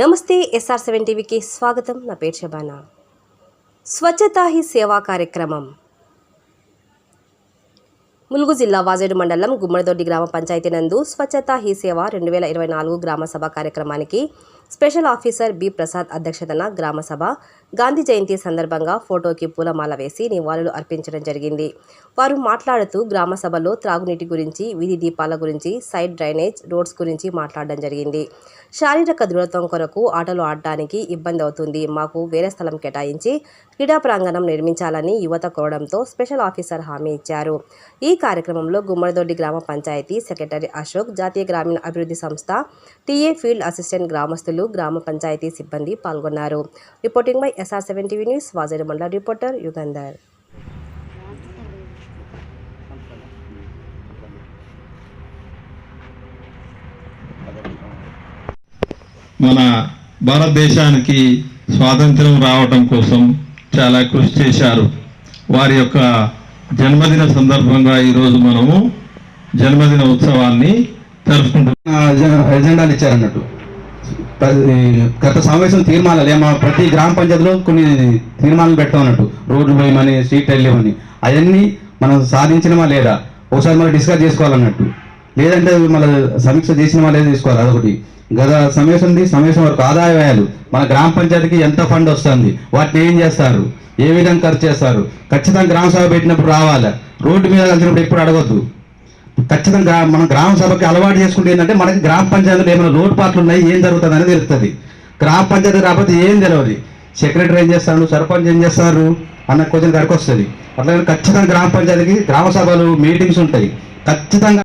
నమస్తే SR seven టీవీకి స్వాగతం. నా పేరు శబానా. స్వచ్ఛతా హీ సేవా కార్యక్రమం. ములుగు జిల్లా వాజేడు మండలం గుమ్మడిదొడ్డి గ్రామ పంచాయతీ నందు స్వచ్ఛతా హీ సేవ రెండు వేల ఇరవై నాలుగు గ్రామ సభ కార్యక్రమానికి స్పెషల్ ఆఫీసర్ బి ప్రసాద్ అధ్యక్షతన గ్రామసభ గాంధీ జయంతి సందర్భంగా ఫోటోకి పూలమాల వేసి నివాళులు అర్పించడం జరిగింది. వారు మాట్లాడుతూ గ్రామసభలో త్రాగునీటి గురించి వీధి దీపాల గురించి సైడ్ డ్రైనేజ్ రోడ్స్ గురించి మాట్లాడడం జరిగింది. శారీరక దృఢత్వం కొరకు ఆటలు ఆడటానికి ఇబ్బంది అవుతుంది. మాకు వేరే స్థలం కేటాయించి క్రీడా ప్రాంగణం నిర్మించాలని యువత కోరడంతో స్పెషల్ ఆఫీసర్ హామీ ఇచ్చారు. ఈ కార్యక్రమంలో గుమ్మడిదొడ్డి గ్రామ పంచాయతీ సెక్రటరీ అశోక్ జాతీయ గ్రామీణ అభివృద్ధి సంస్థ టీఏ ఫీల్డ్ అసిస్టెంట్ గ్రామస్తులు గ్రామ పంచాయతీ సిబ్బంది పాల్గొన్నారు. Reporting by SR seven TV news Vajedu మండల రిపోర్టర్ యుగంధర్. మన భారతదేశానికి స్వాతంత్రం రావటం కోసం చాలా కృషి చేశారు. వారి యొక్క జన్మదిన సందర్భంగా ఈరోజు మనము జన్మదిన ఉత్సవాన్ని జరుపుకుంటున్నాం. ఎజెండాలు ఇచ్చారన్నట్టు. గత సమావేశం తీర్మానాలు ఏమో ప్రతి గ్రామ పంచాయతీలో కొన్ని తీర్మానాలు పెట్టామన్నట్టు రోడ్లు పోయమని స్ట్రీట్ వెళ్ళేమని. అవన్నీ మనం సాధించినమా లేదా? ఒకసారి మనం డిస్కస్ చేసుకోవాలన్నట్టు. లేదంటే మన సమీక్ష చేసినమా లేదా తీసుకోవాలి అదొకటి. గత సమావేశంది సమావేశం వరకు ఆదాయ వ్యయాలు. మన గ్రామ పంచాయతీకి ఎంత ఫండ్ వస్తుంది? వాటిని ఏం చేస్తారు? ఏ విధంగా ఖర్చు చేస్తారు? ఖచ్చితంగా గ్రామ సభ పెట్టినప్పుడు రావాలి? రోడ్డు మీద కలిసినప్పుడు ఎప్పుడు అడగొద్దు. ఖచ్చితంగా మనం గ్రామ సభకి అలవాటు చేసుకుంటే ఏంటంటే మనకి గ్రామ పంచాయతీలో ఏమైనా లోటుపాట్లు ఉన్నాయి ఏం జరుగుతుంది అనేది తెలుస్తుంది. గ్రామ పంచాయతీ రాకపోతే ఏం తెలియదు సెక్రటరీ ఏం చేస్తాడు సర్పంచ్ ఏం చేస్తారు అన్న క్వశ్చన్ గడికి వస్తుంది. అట్లా ఖచ్చితంగా గ్రామ పంచాయతీకి గ్రామ సభలు మీటింగ్స్ ఉంటాయి. ఖచ్చితంగా